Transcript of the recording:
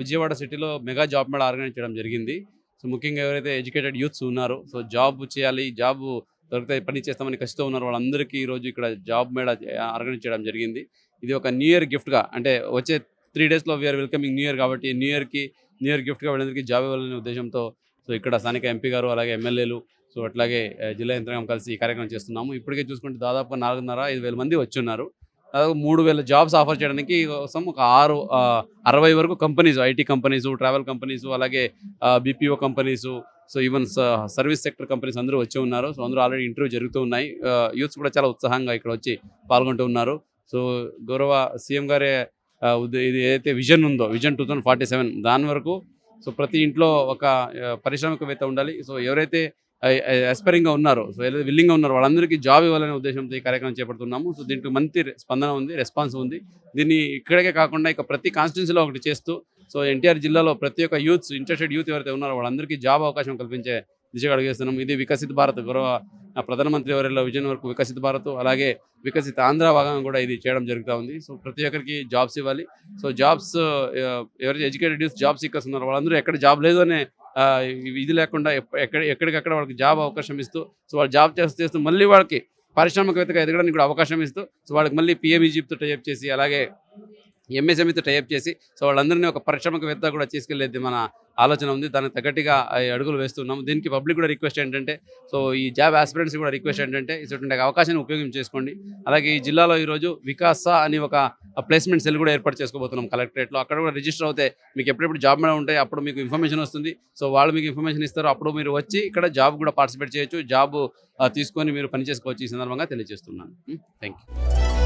విజయవాడ సిటీలో mega job మేడ organise చేయడం జరిగింది. సో ముఖ్యంగా ఎవరైతే ఎడ్యుకేటెడ్ యూత్స్ ఉన్నారో సో జాబ్ చేయాలి జాబ్ దొరికితే పని చేస్తామని ఖచ్చితంగా ఉన్నారు వాళ్ళందరికీ ఈరోజు ఇక్కడ జాబ్ మేడ ఆర్గనైజ్ చేయడం జరిగింది. ఇది ఒక న్యూ ఇయర్ గిఫ్ట్గా అంటే వచ్చే త్రీ డేస్లో వీఆర్ వెల్కమింగ్ న్యూ ఇయర్ కాబట్టి న్యూ ఇయర్కి న్యూ ఇయర్ గిఫ్ట్గా వీళ్ళందరికీ జాబ్ ఇవ్వాలనే ఉద్దేశంతో సో ఇక్కడ స్థానిక ఎంపీ గారు అలాగే ఎమ్మెల్యేలు సో అట్లాగే జిల్లా యంత్రాంగం కలిసి ఈ కార్యక్రమం చేస్తున్నాము. ఇప్పటికే చూసుకుంటే దాదాపుగా నాలుగున్నర ఐదు వేల మంది వచ్చి ఉన్నారు. మూడు వేల జాబ్స్ ఆఫర్ చేయడానికి కోసం ఒక ఆరు అరవై వరకు companies IT companies travel companies అలాగే BPO companies so even service sector companies అందరూ వచ్చి ఉన్నారు. సో అందరూ ఆల్రెడీ ఇంటర్వ్యూ జరుగుతూ ఉన్నాయి. యూత్స్ కూడా చాలా ఉత్సాహంగా ఇక్కడ వచ్చి పాల్గొంటూ ఉన్నారు. సో గౌరవ సీఎం గారే ఇది ఏదైతే విజన్ ఉందో vision two thousand forty seven దాని వరకు సో ప్రతి ఇంట్లో ఒక ఆ, పారిశ్రామికవేత్త ఉండాలి. సో ఎవరైతే ఎస్పైరింగ్గా ఉన్నారు. సో ఏదైతే విల్లింగ్గా ఉన్నారు. వాళ్ళందరికీ జాబ్ ఇవ్వాలనే ఉద్దేశంతో ఈ కార్యక్రమం చేపడుతున్నాము. సో దీంట్లో మంచి స్పందన ఉంది రెస్పాన్స్ ఉంది. దీన్ని ఇక్కడికే కాకుండా ఇక ప్రతి కాన్స్టిట్యున్సీలో ఒకటి చేస్తూ సో ఎన్టీఆర్ జిల్లాలో ప్రతి ఒక్క యూత్స్ ఇంట్రెస్టెడ్ యూత్ ఎవరైతే ఉన్నారో వాళ్ళందరికీ జాబ్ అవకాశం కల్పించే దిశగా అడుగేస్తున్నాం ఇది వికసిత భారత్ గౌరవ ప్రధానమంత్రి ఎవరిలో విజన్ వరకు వికసిత భారత్ అలాగే వికసిత ఆంధ్ర భాగం కూడా ఇది చేయడం జరుగుతూ ఉంది. సో ప్రతి ఒక్కరికి జాబ్స్ ఇవ్వాలి. సో జాబ్స్ ఎవరైతే ఎడ్యుకేటెడ్ యూత్ జాబ్ సీకర్స్ ఉన్నారో వాళ్ళందరూ ఎక్కడ జాబ్ లేదు అనే ఇది లేకుండా ఎక్కడ ఎక్కడికక్కడ వాళ్ళకి జాబ్ అవకాశం ఇస్తూ సో వాళ్ళు జాబ్ చేస్తూ చేస్తూ మళ్ళీ వాళ్ళకి పారిశ్రామికవేత్తగా ఎదగడానికి కూడా అవకాశం ఇస్తూ సో వాళ్ళకి మళ్ళీ పిఎంఈజీప్తో టైప్ చేసి అలాగే ఎంఎస్ఎంఈతో టైప్ చేసి సో వాళ్ళందరినీ ఒక పారిశ్రామికవేత్త కూడా తీసుకెళ్ళేది మన ఆలోచన ఉంది. దానికి తగ్గట్టుగా అడుగులు వేస్తున్నాము దీనికి పబ్లిక్ కూడా రిక్వెస్ట్ ఏంటంటే సో ఈ జాబ్ ఆస్పిరెంట్స్ కూడా రిక్వెస్ట్ ఏంటంటే ఇటువంటి అవకాశాన్ని ఉపయోగం చేసుకోండి అలాగే ఈ జిల్లాలో ఈరోజు వికాస అని ఒక ప్లేస్మెంట్ సెల్ కూడా ఏర్పాటు చేసుకోబోతున్నాం కలెక్టరేట్లో. అక్కడ కూడా రిజిస్టర్ అవుతే మీకు ఎప్పుడెప్పుడు జాబ్ మీద ఉంటాయి అప్పుడు మీకు ఇన్ఫర్మేషన్ వస్తుంది. సో వాళ్ళు మీకు ఇన్ఫర్మేషన్ ఇస్తారు. అప్పుడు మీరు వచ్చి ఇక్కడ జాబ్ కూడా పార్టిసిపేట్ చేయొచ్చు. జాబ్ తీసుకొని మీరు పని చేసుకోవచ్చు ఈ సందర్భంగా తెలియజేస్తున్నాను. Thank you